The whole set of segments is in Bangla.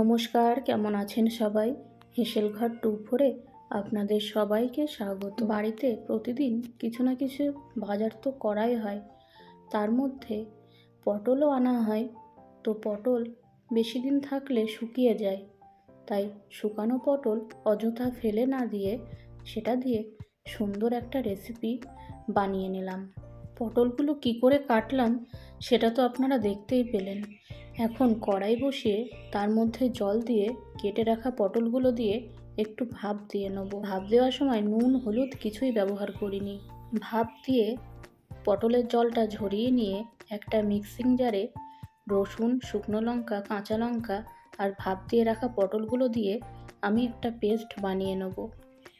নমস্কার, কেমন আছেন সবাই? হেসেলঘর টু ফোরে আপনাদের সবাইকে স্বাগত। বাড়িতে প্রতিদিন কিছু না কিছু বাজার তো করাই হয়। তার মধ্যে পটলও আনা হয়। তো পটল বেশি দিন থাকলে শুকিয়ে যায়। তাই শুকানো পটল অযথা ফেলে না দিয়ে, সেটা দিয়ে সুন্দর একটা রেসিপি বানিয়ে নিলাম। পটলগুলো কি করে কাটলাম সেটা তো আপনারা দেখতেই পেলেন। এখন কড়াই বসিয়ে তার মধ্যে জল দিয়ে কেটে রাখা পটলগুলো দিয়ে একটু ভাপ দিয়ে নেব। ভাপ দেওয়ার সময় নুন, হলুদ কিছুই ব্যবহার করিনি। ভাপ দিয়ে পটলের জলটা ঝরিয়ে নিয়ে একটা মিক্সিং জারে রসুন, শুকনো লঙ্কা, কাঁচা লঙ্কা আর ভাপ দিয়ে রাখা পটলগুলো দিয়ে আমি একটা পেস্ট বানিয়ে নেব।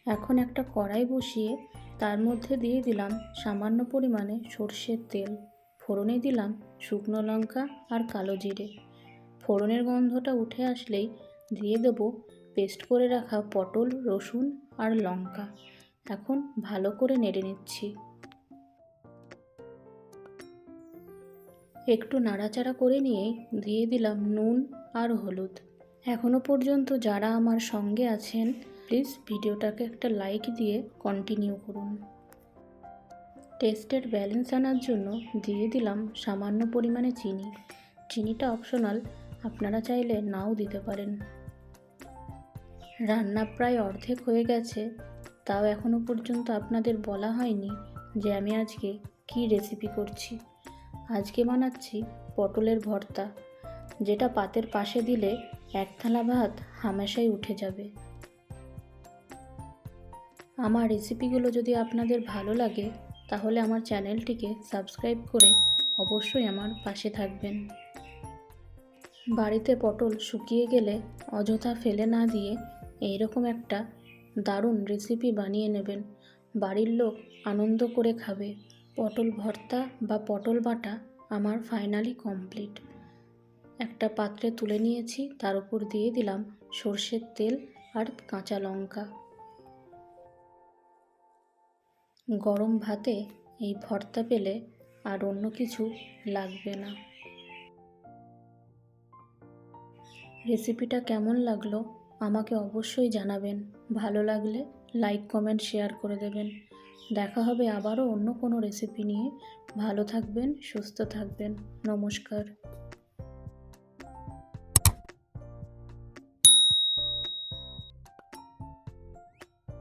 এখন একটা কড়াই বসিয়ে তার মধ্যে দিয়ে দিলাম সামান্য পরিমাণে সর্ষের তেল। ফোড়নে দিলাম শুকনো লঙ্কা আর কালো জিরে। ফোড়নের গন্ধটা উঠে আসলেই দিয়ে দেব পেস্ট করে রাখা পটল, রসুন আর লঙ্কা। এখন ভালো করে নেড়ে নিচ্ছি। একটু নাড়াচাড়া করে নিয়েই দিয়ে দিলাম নুন আর হলুদ। এখনও পর্যন্ত যারা আমার সঙ্গে আছেন প্লিজ ভিডিওটাকে একটা লাইক দিয়ে কন্টিনিউ করুন। টেস্টের ব্যালেন্স আনার জন্য দিয়ে দিলাম সামান্য পরিমাণে চিনি। চিনিটা অপশনাল আপনারা চাইলে নাও দিতে পারেন। রান্না প্রায় অর্ধেক হয়ে গেছে, তাও এখনও পর্যন্ত আপনাদের বলা হয়নি যে আমি আজকে কী রেসিপি করছি। আজকে বানাচ্ছি পটলের ভর্তা, যেটা পাতের পাশে দিলে এক থালা ভাত হামেশাই উঠে যাবে। আমার রেসিপিগুলো যদি আপনাদের ভালো লাগে, তাহলে আমার চ্যানেলটিকে সাবস্ক্রাইব করে অবশ্যই আমার পাশে থাকবেন। বাড়িতে পটল শুকিয়ে গেলে অযথা ফেলে না দিয়ে এইরকম একটা দারুণ রেসিপি বানিয়ে নেবেন। বাড়ির লোক আনন্দ করে খাবে। পটল ভর্তা বা পটল বাটা আমার ফাইনালি কমপ্লিট একটা পাত্রে তুলে নিয়েছি, তার উপর দিয়ে দিলাম সর্ষের তেল আর কাঁচা লঙ্কা। গরম ভাতে এই ভর্তা পেলে আর অন্য কিছু লাগবে না। রেসিপিটা কেমন লাগল আমাকে অবশ্যই জানাবেন। ভালো লাগলে লাইক, কমেন্ট, শেয়ার করে দেবেন। দেখা হবে আবারও অন্য কোনো রেসিপি নিয়ে। ভালো থাকবেন, সুস্থ থাকবেন। নমস্কার।